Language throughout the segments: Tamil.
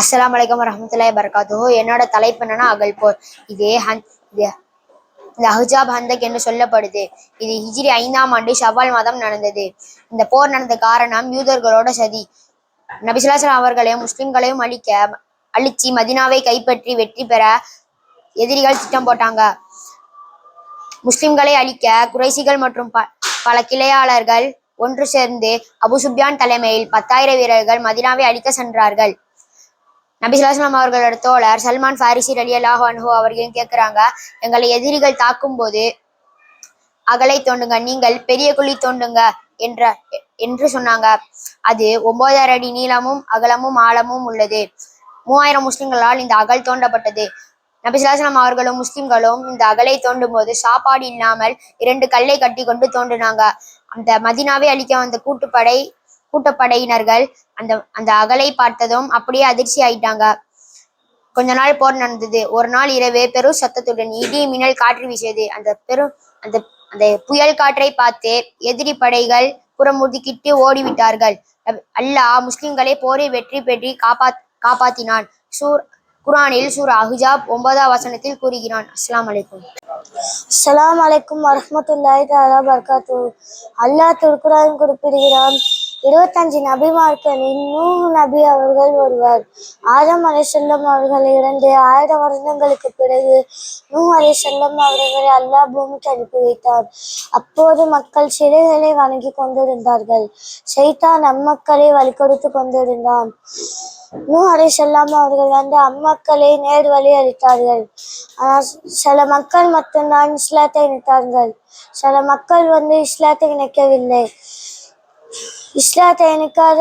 அஸ்லாம் வலைக்கம் வரஹ்மத்துல்லாஹி வபரகாத்துஹு. என்னோட தலைப்பு என்னன்னா அகல்போர். இதே ஹன் இது இந்த ஹந்தக் என்று சொல்லப்படுது. இது ஹிஜ்ரி ஐந்தாம் ஆண்டு ஷவால் மாதம் நடந்தது. இந்த போர் நடந்த காரணம் யூதர்களோட சதி. நபிசுல்லாசலம் அவர்களையும் முஸ்லிம்களையும் அழிக்க அழிச்சு மதினாவை கைப்பற்றி வெற்றி பெற எதிரிகள் திட்டம் போட்டாங்க. முஸ்லிம்களை அழிக்க குறைசிகள் மற்றும் ப பல கிளையாளர்கள் ஒன்று சேர்ந்து அபு சுப்யான் தலைமையில் பத்தாயிரம் வீரர்கள் மதினாவை அழிக்க சென்றார்கள். நபி ஸல்லல்லாஹு அவர்களோட தோழர் சல்மான் ஃபாரிசி அலி அல்லாஹ் அன்ஹு அவர்களும் கேட்குறாங்க எங்களை எதிரிகள் தாக்கும் போது அகலை தோண்டுங்க நீங்கள் பெரிய குழி தோண்டுங்க என்ற என்று சொன்னாங்க. அது ஒன்பதாயிரம் அடி நீளமும் அகலமும் ஆழமும் உள்ளது. மூவாயிரம் முஸ்லிம்களால் இந்த அகல் தோண்டப்பட்டது. நபி ஸல்லல்லாஹு அவர்களும் முஸ்லிம்களும் இந்த அகலை தோண்டும் போது சாப்பாடு இல்லாமல் இரண்டு கல்லை கட்டி கொண்டு தோண்டினாங்க. அந்த மதினாவை அழிக்க வந்த கூட்டுப்படை கூட்டப்படையினர்கள் அந்த அந்த அகலை பார்த்ததும் அப்படியே அதிர்ச்சி ஆயிட்டாங்க. கொஞ்ச நாள் போர் நடந்தது. ஒரு நாள் இரவு பெரும் சத்தத்துடன் இடி மின்னல் காற்று வீசியது. அந்த பெரும் அந்த அந்த புயல் காற்றை பார்த்து எதிரி படைகள் புறமுதுக்கிட்டு ஓடிவிட்டார்கள். அல்லாஹ் முஸ்லிம்களை போரில் வெற்றி பெற்றி காப்பாத் காப்பாத்தினான். சூர் குரானில் சூர் அஹுஜாப் ஒன்பதாம் வசனத்தில் கூறுகிறான். அஸ்லாம் அலைக்கும். அஸ்ஸலாமு அலைக்கும் வரமத்துல்லாய் தாலா பர்காத்து அல்லாஹ் திருக்குறான் குறிப்பிடுகிறான். இருபத்தஞ்சு நபிமார்களில் நூஹ் நபி அவர்கள் ஒருவர். ஆதம் அலைசல்லம் அவர்கள் இரண்டு ஆயிரம் வருடங்களுக்கு பிறகு நூ அலை செல்லம் அவர்களை அல்லாஹ் பூமிக்கு அனுப்பி வைத்தார். அப்போது மக்கள் சிலைகளை வணங்கி கொண்டிருந்தார்கள். ஷைத்தான் நம்மக்களை வழிகொடுத்து கொண்டிருந்தான். நூ அலைசல்லாம் அவர்கள் வந்து அம்மக்களை நேர் வழி அளித்தார்கள். ஆனால் சில மக்கள் மட்டும்தான் இஸ்லாத்தை இணைத்தார்கள். சில மக்கள் வந்து இஸ்லாத்தை இணைக்கவில்லை. இஸ்லாத்தை இணைக்காத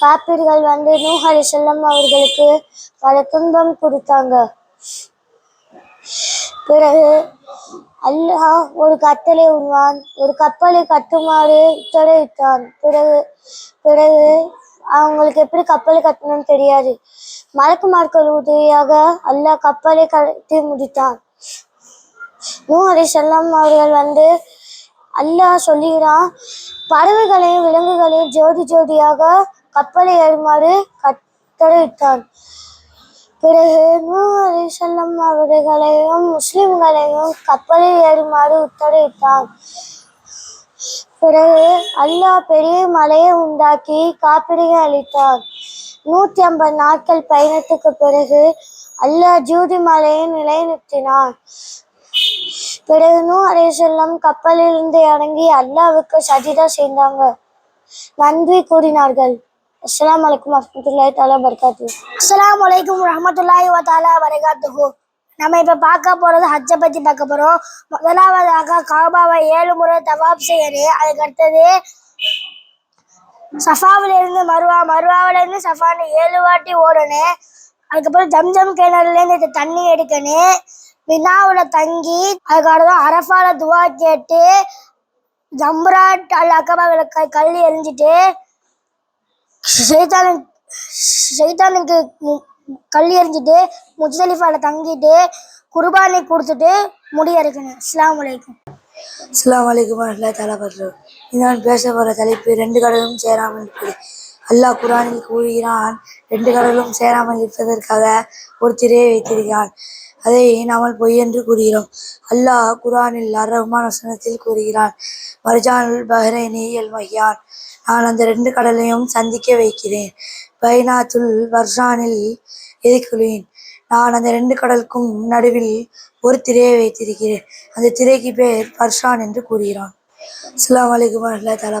காப்பீர்கள் வந்து நூ அலைசல்லாம் அவர்களுக்கு பல துன்பம் கொடுத்தாங்க. பிறகு அல்லாஹ் ஒரு கட்டளை உண்வான் ஒரு கப்பலை கட்டுமாறு உத்தரவிட்டான். பிறகு பிறகு அவங்களுக்கு எப்படி கப்பலை கட்டணும்னு தெரியாது. மலக்குமார்கள் உதவியாக அல்லாஹ் கப்பலை கட்டி முடித்தான். நூ அலைசல்லாம் அவர்கள் வந்து அல்லாஹ் சொல்லுகிறான் பறவைகளையும் விலங்குகளையும் ஜோடி ஜோடியாக கப்பலை ஏறுமாறு கட்டளையிட்டான். பிறகு நூ செல்லம் அவர்களையும் முஸ்லிம்களையும் கப்பலை ஏறுமாறு உத்தரவிட்டான். பிறகு அல்லாஹ் பெரிய மலையை உண்டாக்கி காப்பீடுகள் அளித்தார். நூற்றி ஐம்பது நாட்கள் பயணத்துக்கு பிறகு அல்லாஹ் ஜூதி மலையை நிலைநிறுத்தினான் பிறகு நூ செல்லம் கப்பலிலிருந்து இறங்கி அல்லாவுக்கு சஜிதா செய்தாங்க. நன்றி கூறினார்கள். அஸ்லாம் வலைக்கம் வரமத்துல்லாய் தாலா வரகாத்து அஸ்லாம் அலைக்கும் வரமத்துல்லாய் வ தஆலா நம்ம இப்ப பார்க்க போறது ஹஜ்ஜை பத்தி பார்க்க போறோம். முதலாவதாக காபாவை ஏழு முறை தவாப் செய்யணும் அதுக்கு அடுத்தது சஃபாவில இருந்து மருவா. மருவாவில இருந்து சஃபான்னு ஏழு வாட்டி ஓடணும். அதுக்கப்புறம் ஜம்ஜம் கிணறுல இருந்து தண்ணி எடுக்கணும். மினாவுல தங்கி அதுக்கப்புறம் அரஃபால துவா கேட்டு ஜம்ராட் அல்ல அக்கபாவில் க கல் எரிஞ்சிட்டு சைத்தானுக்கு சைத்தானுக்கு கல் எறிஞ்சிட்டு முஜ்தலிஃபால தங்கிட்டு குர்பானை கொடுத்துட்டு முடி அஸ்லாம் வலைக்கும் அஸ்லாம் வலைக்கும் அலைக்கும் வரஹ்மத்துல்லாஹி நான் பேச போகிற தலைப்பு ரெண்டு கடலும் சேராமல் இருக்குது. அல்லாஹ் குரானில் கூறுகிறான் ரெண்டு கடலும் சேராமல் இருப்பதற்காக ஒரு திரையை வைத்திருக்கிறான். அதை நாமல் பொய் என்று கூறுகிறோம். அல்லாஹ் குரானில் அர் ரஹ்மான் வசனத்தில் கூறுகிறான் மர்ஜானுல் பஹ்ரைனி எல் மஹியான். நான் அந்த ரெண்டு கடலையும் சந்திக்க வைக்கிறேன். பைனாத்துல் வர்ஷானில் எதிர்கொள்வேன் நான் அந்த ரெண்டு கடலுக்கும் நடுவில் ஒரு திரையை வைத்திருக்கிறேன். அந்த திரைக்கு பேர் பர்ஷான் என்று கூறுகிறான். அஸ்லாம் அலைக்கும் வரஹ்மத்துல்லாஹி தஆலா